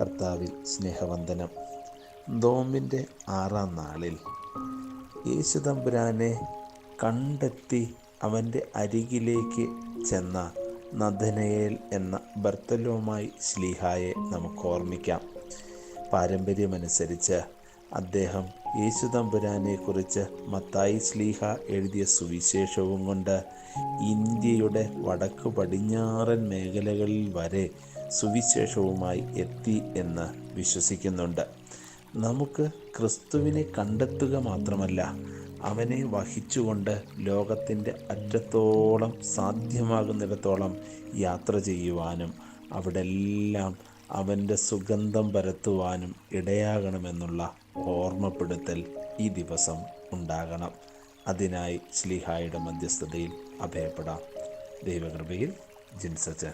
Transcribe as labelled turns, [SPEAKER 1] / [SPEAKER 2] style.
[SPEAKER 1] കർത്താവിൽ സ്നേഹവന്ദനം. നോമ്പിന്റെ ആറാം നാളിൽ യേശു തമ്പുരാനെ കണ്ടെത്തി അവന്റെ അരികിലേക്ക് ചെന്ന നദനയേൽ എന്ന ബർത്തലോമായി ശ്ലീഹായെ നമുക്ക് ഓർമ്മിക്കാം. പാരമ്പര്യമനുസരിച്ച് അദ്ദേഹം യേശുതമ്പുരാനെക്കുറിച്ച് മത്തായി സ്ലീഹ എഴുതിയ സുവിശേഷവും കൊണ്ട് ഇന്ത്യയുടെ വടക്കു പടിഞ്ഞാറൻ മേഖലകളിൽ വരെ സുവിശേഷവുമായി എത്തി എന്ന് വിശ്വസിക്കുന്നുണ്ട്. നമുക്ക് ക്രിസ്തുവിനെ കണ്ടെത്തുക മാത്രമല്ല അവനെ വഹിച്ചുകൊണ്ട് ലോകത്തിന്റെ അറ്റത്തോളം സാധ്യമാകുന്നിടത്തോളം യാത്ര ചെയ്യുവാനും അവിടെല്ലാം അവന്റെ സുഗന്ധം പരത്തുവാനും ഇടയാകണമെന്നുള്ള ഓർമ്മപ്പെടുത്തൽ ഈ ദിവസം ഉണ്ടാകണം. അതിനായി ശ്ലീഹായുടെ മധ്യസ്ഥതയിൽ അഭയപ്പെടാം. ദൈവകൃപയിൽ ജിൻസച്ചൻ.